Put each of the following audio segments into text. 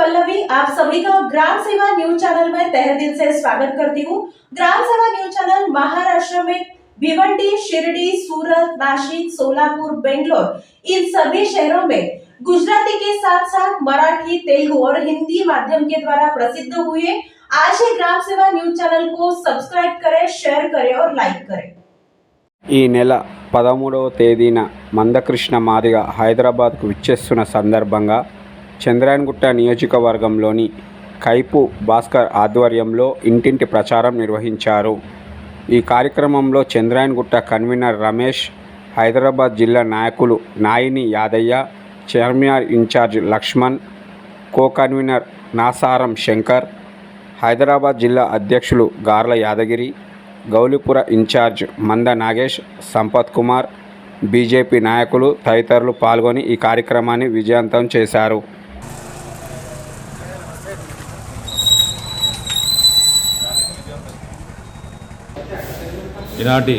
पल्लवी आप सभी का ग्राम सेवा न्यूज चैनल में तहे दिल से स्वागत करती हूँ ग्राम सेवा न्यूज चैनल महाराष्ट्र में भिवंडी शिरडी सूरत नासिक सोलापुर बेंगलोर इन सभी शहरों में गुजराती के साथ साथ मराठी तेलुगु और हिंदी माध्यम के द्वारा प्रसिद्ध हुए आज ही ग्राम सेवा न्यूज चैनल को सब्सक्राइब करें शेयर करें और लाइक करें ఈ నెల పదమూడవ తేదీన మందకృష్ణ మాదిగ హైదరాబాద్కు విచ్చేస్తున్న సందర్భంగా చంద్రాయన్గుట్ట నియోజకవర్గంలోని కైపు భాస్కర్ ఆధ్వర్యంలో ఇంటింటి ప్రచారం నిర్వహించారు. ఈ కార్యక్రమంలో చంద్రాయన్గుట్ట కన్వీనర్ రమేష్ హైదరాబాద్ జిల్లా నాయకులు Naini Yadaiah chairman in charge Laxman co convener Nasaram Shankar Hyderabad జిల్లా అధ్యక్షులు గార్ల యాదగిరి గౌలిపుర ఇన్ఛార్జ్ మంద నాగేష్ సంపత్ కుమార్ బీజేపీ నాయకులు తదితరులు పాల్గొని ఈ కార్యక్రమాన్ని విజయవంతం చేశారు. ఈనాటి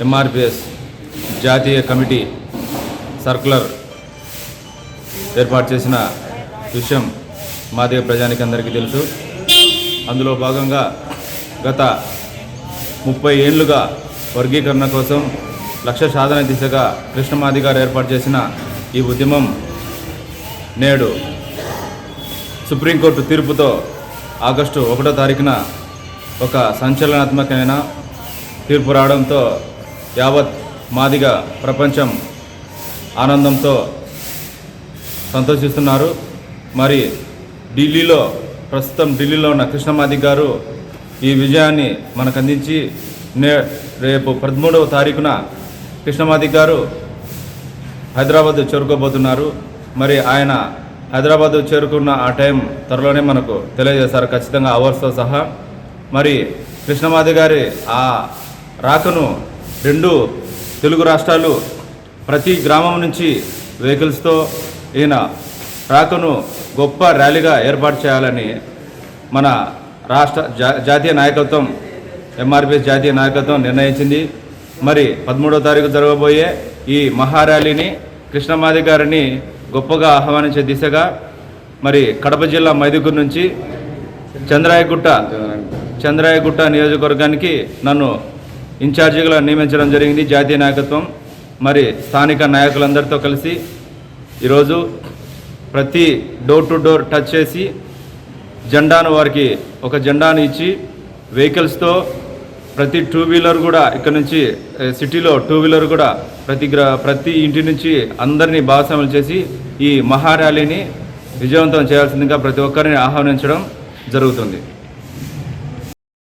ఎంఆర్పిఎస్ జాతీయ కమిటీ సర్కులర్ ఏర్పాటు చేసిన విషయం మాదిగ ప్రజానికి అందరికీ తెలుసు. అందులో భాగంగా గత ముప్పై ఏళ్ళుగా వర్గీకరణ కోసం లక్ష్య సాధన దిశగా కృష్ణమాది గారు ఏర్పాటు చేసిన ఈ ఉద్యమం నేడు సుప్రీంకోర్టు తీర్పుతో ఆగస్టు ఒకటో తారీఖున ఒక సంచలనాత్మకమైన తీర్పు రావడంతో యావత్ మాదిగా ప్రపంచం ఆనందంతో సంతోషిస్తున్నారు. మరి ఢిల్లీలో ప్రస్తుతం ఢిల్లీలో ఉన్న కృష్ణమాది గారు ఈ విజయాన్ని మనకు అందించి నే రేపు పదమూడవ తారీఖున కృష్ణమాది గారు హైదరాబాద్ చేరుకోబోతున్నారు. మరి ఆయన హైదరాబాద్ చేరుకున్న ఆ టైం త్వరలోనే మనకు తెలియజేస్తారు ఖచ్చితంగా అవర్స్తో సహా. మరి కృష్ణమాది గారి ఆ రాకను రెండు తెలుగు రాష్ట్రాలు ప్రతి గ్రామం నుంచి వెహికల్స్తో ఈయన రాకను గొప్ప ర్యాలీగా ఏర్పాటు చేయాలని మన రాష్ట్ర జాతీయ నాయకత్వం ఎంఆర్పిఎస్ జాతీయ నాయకత్వం నిర్ణయించింది. మరి పదమూడో తారీఖు జరగబోయే ఈ మహార్యాలీని కృష్ణమాది గారిని గొప్పగా ఆహ్వానించే దిశగా మరి కడప జిల్లా మైదుగురు నుంచి చంద్రాయగుట్ట చంద్రాయగుట్ట నియోజకవర్గానికి నన్ను ఇన్ఛార్జిగా నియమించడం జరిగింది జాతీయ నాయకత్వం. మరి స్థానిక నాయకులందరితో కలిసి ఈరోజు ప్రతి డోర్ టు డోర్ టచ్ చేసి జెండాను వారికి ఒక జెండాను ఇచ్చి వెహికల్స్తో ప్రతి టూ వీలర్ కూడా ఇక్కడ నుంచి సిటీలో టూ వీలర్ కూడా ప్రతి ప్రతి ఇంటి నుంచి అందరినీ భాగస్వాములు చేసి ఈ మహా ర్యాలీని విజయవంతం చేయాల్సిందిగా ప్రతి ఒక్కరిని ఆహ్వానించడం జరుగుతుంది.